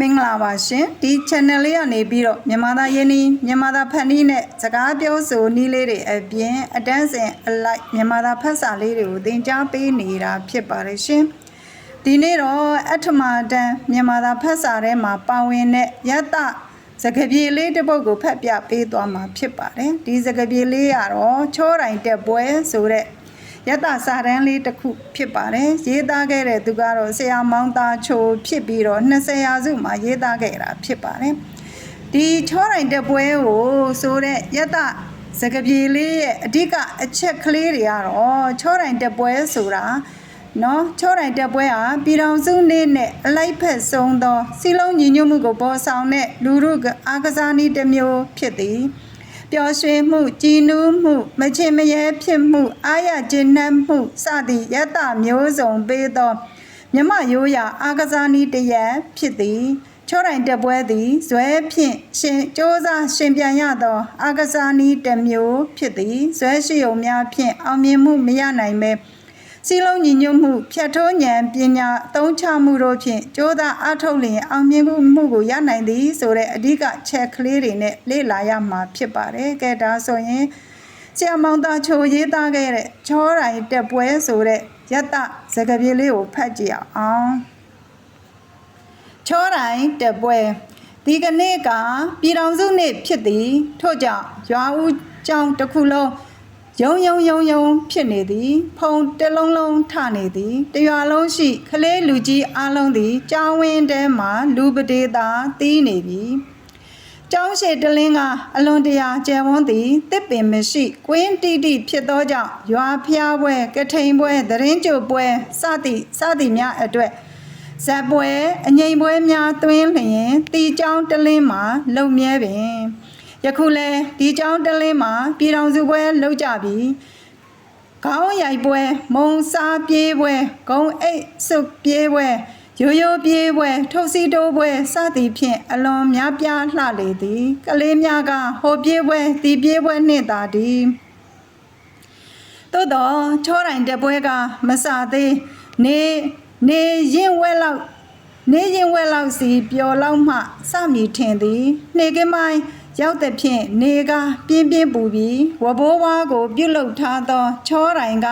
မင်္ဂလာပါရှင်ဒီ channel လေးကနေပြီးတော့မြန်မာသားယင်းနီးမြန်မာသားဖန်နီးနဲ့စကားပြောဆိုနည်းလေးတွေအပြင်အတန်းစင်အလိုက်မြန်မာသားဖတ်စာလေးတွေကိုသင်ကြားပေးနေတာဖြစ်ပါတယ်ရှင်ဒီနေ့တော့အထမတန်းမြန်မာသားဖတ်စာထဲမှာပါဝင်တဲ့ယတ္တစကားပြေလေးတစ်ပုဒ်ကိုဖတ်ပြပေးသွားမှာဖြစ်ပါတယ်ဒီစကားပြေလေးကတော့ချောတိုင်တက်ပွဲဆိုတဲ့ ယတ္တစာတန်းလေးတစ်ခုဖြစ်ပါတယ်ရေးသားခဲ့တဲ့သူကတော့ဆရာမောင်သားချိုဖြစ်ပြီးတော့20ရာစုမှာရေးသားခဲ့တာဖြစ်ပါတယ်ဒီချောတိုင်တက်ပွဲကိုဆိုတဲ့ယတ္တစကပြေလေးရဲ့အဓိကအချက်ကလေးတွေကတော့ချောတိုင်တက်ပွဲဆိုတာနော်ချောတိုင်တက်ပွဲဟာပြည်တော်စုနေ့နဲ့အလိုက်ဖက်ဆုံးသောစီလုံးညီညွတ်မှုကိုပေါ်ဆောင်တဲ့လူမှုအားကစားနည်းတစ်မျိုးဖြစ်သည် ပျော်ရွှင်မှုကြည်နူးမှု မချင်မရဲဖြစ်မှုအာရကျဉ်နှံ့မှုစသည့်ယတ္တမျိုးစုံပေးသောမြမရိုးရာအာကစားနည်းတစ်ရပ်ဖြစ်သည်ချောတိုင်တက်ပွဲသည်ဇွဲဖြင့်ရှင်စ조사ရှင်ပြန်ရသောအာကစားနည်းတစ်မျိုးဖြစ်သည်ဇွဲရှိုံများဖြင့်အောင်မြင်မှုမရနိုင်ပဲ စီလုံးညီညွတ်မှုဖြတ်ထိုးဉာဏ်ပညာအသုံးချမှုတို့ဖြင့်ကြိုးစားအားထုတ်လျင်အောင်မြင်မှုကိုရနိုင်သည်ဆိုတဲ့အဓိကချက်ကလေးတွေနဲ့လေ့လာရမှာဖြစ်ပါတယ်။ကဲဒါဆိုရင်ဆရာမောင်သားချိုရေးသားခဲ့တဲ့ချောတိုင်တက်ပွဲဆိုတဲ့ယတ္တစကားပြေလေးကိုဖတ်ကြည့်အောင်။ချောတိုင်တက်ပွဲဒီကနေ့ကပြည်တော်စုနေ့ဖြစ်သည်ထို့ကြောင့်ရွာဦးကျောင်းတစ်ခုလုံး ယုံယုံယုံယုံဖြစ်နေသည် ဖုံတစ်လုံးလုံးထနေသည်တရွာလုံးရှိခလေးလူကြီးအလုံးသည်ကြောင်းဝင်းထဲမှလူပဒေသာတီးနေပြီကျောင်းရှိတလင်းကအလွန်တရာကျယ်ဝန်းသည်တစ်ပင်မရှိကွင်းတိတိဖြစ်သောကြောင့်ရွာဖျားပွဲကထိန်ပွဲသရင်ကျုပ်ပွဲစသည်စသည်များအတွက်ဇက်ပွဲအငိမ်ပွဲများတွင်းလျင်တီကျောင်းတလင်းမှာလုံမြဲပင် ယခုလဲဒီကျောင်းတလင်းမှာပြည်တော်စုပွဲလုပ်ကြပြီခေါင်းရိုက်ပွဲမုံစားပြေးပွဲဂုံအိတ်စုပ်ပြေးပွဲရိုးရိုးပြေးပွဲထုတ်စီတိုးပွဲစသည်ဖြင့်အလွန်များပြားလှလေသည်ကလေးများကဟိုပြေးပွဲဒီပြေးပွဲနှင့်သာသည်သို့တော့ချောတိုင်တက်ပွဲကမစသေးနေနေရင်ဝဲလောက်နေရင်ဝဲလောက်စီပျော်လောက်မှစမည်ထင်သည် နေကမိုင်း ရောက်တဲ့ဖြင့်နေကပြင်းပြင်းပူပြီးဝဘိုးဝါကို ပြုတ်လုထားသောချောတိုင်က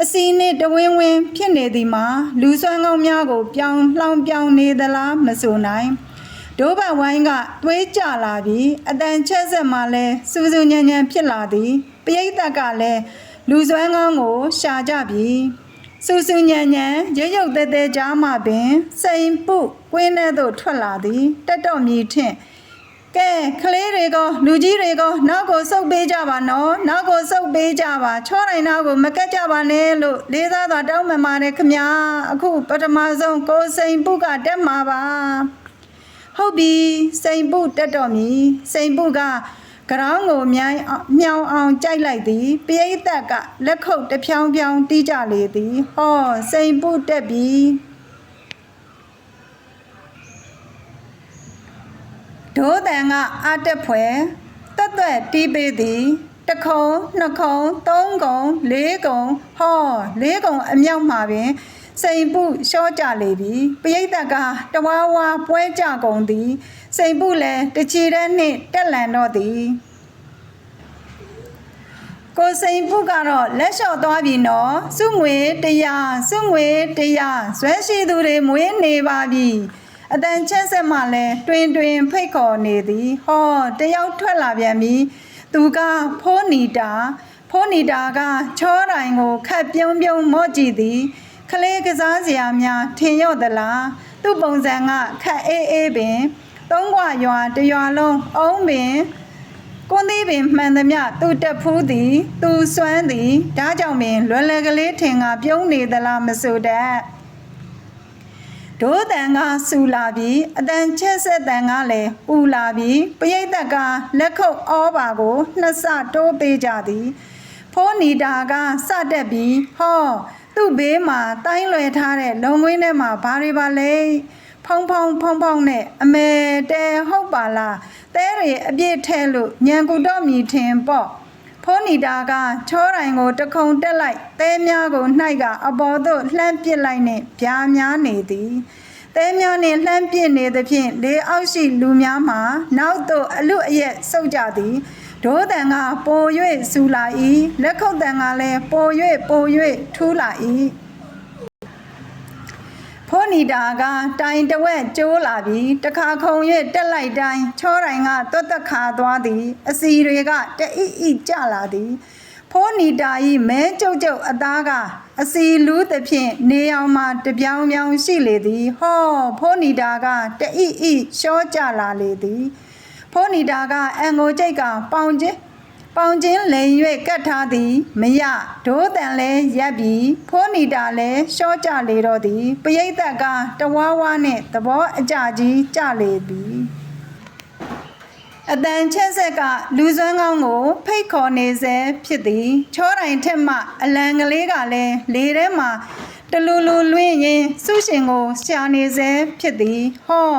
အစီနှင့်တဝင်းဝင်းဖြစ်နေသည်မှာလူဆွမ်းကောင်းများကို ပြောင်းလှောင်ပြောင်းနေသလားမဆိုနိုင်ဒိုးဘဝိုင်းကသွေးကြလာပြီးအတန်ချက်ဆက်မှလည်းစူးစူးညံ့ညံ့ဖြစ်လာသည်ပရိသတ်ကလည်းလူဆွမ်းကောင်းကို ရှာကြပြီစူစူညံညံရုပ်ရုပ်တဲတဲကြားမှပင်စိန်ပုကွင်းထဲသို့ထွက်လာသည်တက်တော့မြည်ထင့် ကဲကလေးတွေကလူကြီးတွေကနောက်ကိုစုပ်ပေးကြပါနော်နောက်ကိုစုပ်ပေးကြပါချောတိုင်းနောက်ကိုမကက်ကြပါနဲ့လို့လေးစားစွာတောင်းပန်ပါတယ်ခမညာအခုပထမဆုံးကိုစိန်ပုကတက်မှာပါဟုတ်ပြီစိန်ပုတက်တော့မြည်စိန်ပုကကရောင်းကိုမြိုင်းအောင်မြောင်အောင်ကြိုက်လိုက်သည်ပိယိသက်ကလက်ခုပ်တစ်ဖြောင်းဖြောင်းတီးကြလေသည်ဟောစိန်ပုတက်ပြီ ဒိုးတန်ကအာတက်ဖွယ်တက်တက်တီးပေးသည်တစ်ခုံနှစ်ခုံသုံးကုံလေးကုံဟောလေးကုံအမြောက်မှာပင်စိန်ပုရှော့ကြလေပြီပရိသတ်ကတဝါဝါပွဲကြကုန်သည် စိန်ပုလည်းတချီတဲ့နှင့်တက်လန်တော့သည်ကိုစိန်ဖုကတော့လက်လျှော့သွားပြီနော်စုငွေတရားစုငွေတရားဇွဲရှိသူတွေမွေးနေပါပြီ အတန်ချက်ဆက်မှလည်းတွင်တွင်ဖိတ်ခေါ်နေသည် ဟောတယောက်ထွက်လာပြန်ပြီသူကဖိုးနီတာဖိုးနီတာကချောတိုင်ကိုခတ်ပြုံးပြုံးမော့ကြည့်သည်ကလေးကစားစရာများထင်ရော့သလားသူ့ပုံစံကခတ်အေးအေးပင်သုံးခွရွာတရွာလုံးအုံးပင်ကွန်သေးပင်မှန်သမျှသူတက်ဖူးသည် သူစွမ်းသည်ဒါကြောင့်ပင်လွယ်လွယ်ကလေးထင်ကပြုံးနေသလားမဆိုတတ် ဒိုးတန်ကဆူလာပြီးအတန်ချက်ဆက်တန်ကလည်းပူလာပြီးပရိသတ်ကလက်ခုပ်ဩပါကိုနှစ်ဆတိုးပေးကြသည်ဖိုးနီတာကစတက်ပြီးဟောသူ့ဘေးမှာတိုင်းလွယ်ထားတဲ့လုံငွေးထဲမှာဘာတွေပါလဲဖုံဖုံဖုံဖုံနဲ့အမေတဲဟုတ်ပါလားတဲတွေအပြည့်ထဲလို့ညံကူတော့မြည်ထင်ပေါ့ ဖိုးနီတာကချောတိုင်ကိုတခုံတက်လိုက်တဲများကိုနှိုက်က အပေါ်သို့လှမ်းပစ်လိုက်နဲ့ပြားများနေသည်သဲများနှင့်လှမ်းပြစ်နေသဖြင့်လေအောက်ရှိလူများမှာနောက်သို့အလွတ်အရက်ဆုတ်ကြသည်ဒိုးတန်ကပို၍ဆူလာ၏လက်ခုပ်တန်ကလည်းပို၍ပို၍ထူးလာ၏ဖိုး နီတာက တိုင်တဝက်ကျိုးလာပြီးတခါခုံ၍တက်လိုက်တိုင်းချောတိုင်ကသွတ်သက်ခါသွားသည် အစီတွေကတအိအိကြလာသည်ဖိုးနီတာဤမဲကြုတ်ကြုတ်အသားကအစီလူးသဖြင့်နေအောင်မှတပြောင်ပြောင်ရှိလေသည် ဟောဖိုးနီတာကတအိအိရှောကြလာလေသည်ဖိုးနီတာကအန်ကိုကြိတ်ကပေါင်ချင်း ပေါင်ချင်းလိန်၍ကတ်ထားသည်မရဒိုးတန်လဲရက်ပြီးဖိုးနီတာလဲရှောကြလေတော့သည်ပရိသတ်ကတဝါဝါနှင့်သဘောအကြကြီးကြလေသည်အတန်ချက်ဆက်ကလူစွမ်းကောင်းကို ဖိတ်ခေါ်နေစေဖြစ်သည် ချောတိုင်ထက်မှ အလံကလေးကလည်းလေထဲမှာတလူလူလွင့်ရင်စုရှင်ကိုရှာနေစေဖြစ်သည်ဟော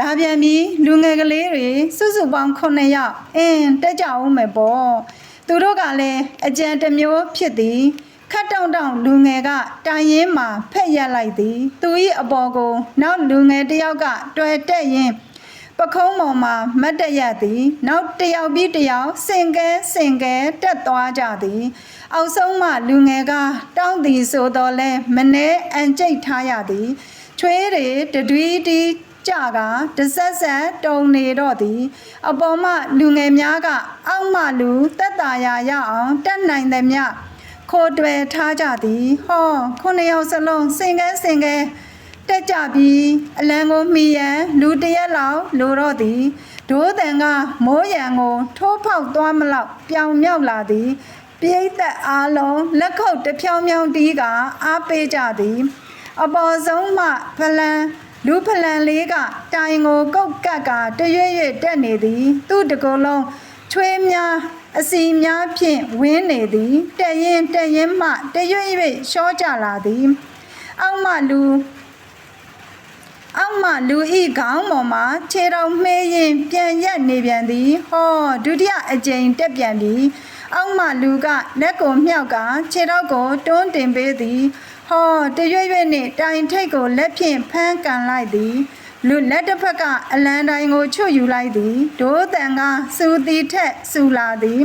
လာပြန်ပြီလူငယ်ကလေးတွေစုစုပေါင်း9ယောက်အင်းတက်ကြအောင်မယ်ပေါ့သူတို့ကလည်းအကြံတစ်မျိုးဖြစ်သည်ခတ်တောင့်တောင့်လူငယ်ကတိုင်ရင်မှာဖက်ရက်လိုက်သည် သူ၏အပေါ်ကိုနောက်လူငယ်တစ်ယောက်ကတွယ်တက်ရင်ပခုံးပေါ်မှာမတ်တရသည်နောက်တစ်ယောက်ပြီးတစ်ယောက်စင်ကဲစင်ကဲတက်သွားကြသည် အောက်ဆုံးမှလူငယ်ကတောင်းသည်ဆိုတော့လဲမနှဲအန်ကျိတ်ထားရသည်ချွေးတွေတတွီးတီး ကြကတဆက်ဆက်တုံနေတော့သည် အပေါ်မှလူငယ်များက အောက်မှလူတက်တာရရအောင်တက်နိုင်သည်မြခိုးတွယ်ထားကြသည် ဟောခုနှစ်ယောက်စလုံးစင်ကဲစင်ကဲတက်ကြပြီးအလံကိုမှီရန်လူတစ်ရက်လောက်လိုတော့သည်ဒိုးတန်ကမိုးရန်ကိုထိုးဖောက်သွားမလောက်ပြောင်မြောက်လာသည်ပြိသက်အားလုံးလက်ခုပ်တစ်ဖြောင်းဖြောင်းတီးကအားပေးကြသည် အပေါ်ဆုံးမှဖလန် လူဖလန်လေးကတိုင်ကိုကုတ်ကတ်ကတရွေ့ရွေ့တက်နေသည် သူ့တကူလုံးချွေးများအစီများဖြင့်ဝင်းနေသည်တက်ရင်တက်ရင်မှတရွေ့ရွေ့ရှော့ကြလာသည် အောက်မှလူအောက်မှလူဤခေါင်းပေါ်မှာခြေတော်မှေးရင်ပြန်ရက်နေပြန်သည်ဟောဒုတိယအကြိမ်တက်ပြန်ပြီအောက်မှလူကလက်ကိုမြောက်ကခြေတော်ကိုတွန်းတင်ပေးသည် ဟောတရွေ့ရွေ့နှင့်တိုင်ထိတ်ကိုလက်ဖြင့်ဖမ်းကန်လိုက်သည်လူလက်တစ်ဖက်ကအလံတိုင်ကိုချွတ်ယူလိုက်သည်ဒိုးတန်ကစူတီထက်စူလာသည်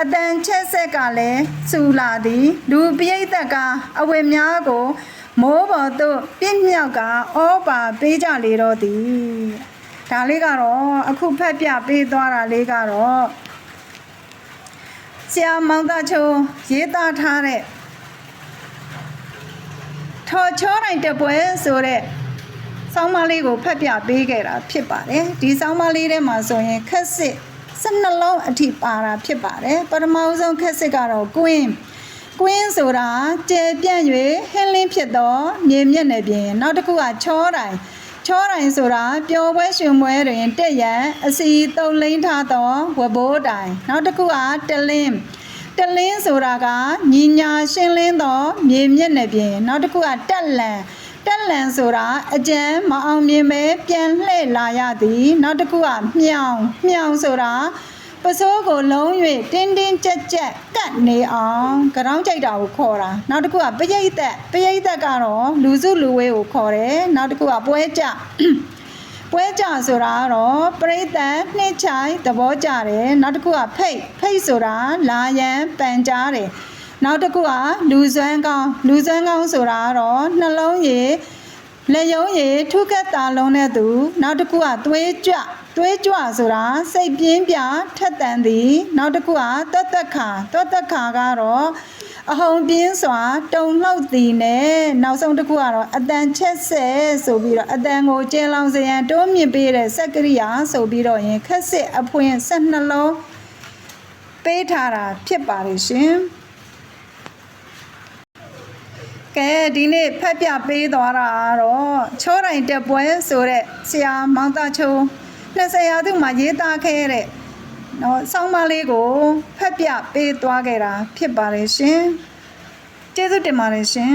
အတန်ချက်ဆက်ကလည်းစူလာသည်လူပိယတ်ကအဝယ်များကို မိုးပေါ်သို့ပြင်းမြောက်ကဩပါပေးကြလေတော့သည်ဒါလေးကတော့အခုဖက်ပြပေးသွားတာလေးကတော့ဆရာမောင်သားချုံရေးသားထားတဲ့ ထော်ချောတိုင်းတပွဲဆိုတဲ့ဆောင်းပါးလေးကိုဖက်ပြပေးခဲ့တာဖြစ်ပါတယ်ဒီဆောင်းပါးလေးထဲမှာဆိုရင်ခက်စစ်12လုံးအထိပါတာဖြစ်ပါတယ်ပထမဦးဆုံးခက်စစ်ကတော့ကွင်းကွင်းဆိုတာကျဲပြန့်၍ဟင်းလင်းဖြစ်သောမြေမျက်နှာပြင်နောက်တစ်ခုကချောတိုင်းချောတိုင်းဆိုတာပျော်ပွဲရွှင်ပွဲတွင်တက်ရန်အစီတုံလိမ့်ထားသောဝဘိုးတိုင်းနောက်တစ်ခုကတလင်း တလင်းဆိုတာကညီညာရှင်းလင်းသောမြေမျက်နှာပြင်နောက်တစ်ခုကတက်လန်တက်လန်ဆိုတာအကျန်းမအောင်မြင်ပဲပြန်လှည့်လာရသည်နောက်တစ်ခုကမြောင်မြောင်ဆိုတာပစိုးကိုလုံး၍တင်းတင်းကြက်ကြက်ကတ်နေအောင်ကြောင်းကြိုက်တာကိုခေါ်တာနောက်တစ်ခုကပရိတ်သက်ပရိတ်သက်ကတော့လူစုလူဝေးကိုခေါ်တယ်နောက်တစ်ခုကပွဲကြ ပွဲကြဆိုတာကတော့ပြိတ္တနှိမ့်ချိုင်သဘောကြတယ်နောက်တစ်ခုကဖိတ်ဖိတ်ဆိုတာလာရန်ပန်ကြားတယ်နောက်တစ်ခုကလူစွမ်းကောင်းလူစွမ်းကောင်းဆိုတာကတော့နှလုံးရည်လက်ယုံရည်ထုကက်တာလုံးတဲ့သူ နောက်တစ်ခုကသွေးကြွသွေးကြွဆိုတာစိတ်ပြင်းပြထက်တန်သည် နောက်တစ်ခုကသွတ်သက်ခါသွတ်သက်ခါကတော့ အဟုန်ပြင်းစွာတုံလှုပ်သည်နဲ့နောက်ဆုံးတစ်ခုကတော့အတန်ချက်ဆက်ဆိုပြီးတော့အတန်ကိုကျင်းလောင်စရန်တိုးမြင့်ပေးတဲ့စက်ကရိယာဆိုပြီးတော့ရင်ခက်စစ်အဖွင့်၁၂လုံးပေးထားတာဖြစ်ပါတယ်ရှင်ကဲဒီနေ့ဖက်ပြပေးသွားတာကတော့ချောတိုင်တက်ပွဲဆိုတဲ့ဆရာမောင်သားချုံ20ရာသူမှာရေးသားခဲ့တဲ့ နော်ဆောင်းပါးလေးကိုဖက်ပြပေးသွားခဲ့တာဖြစ်ပါတယ်ရှင်ကျေးဇူးတင်ပါတယ်ရှင်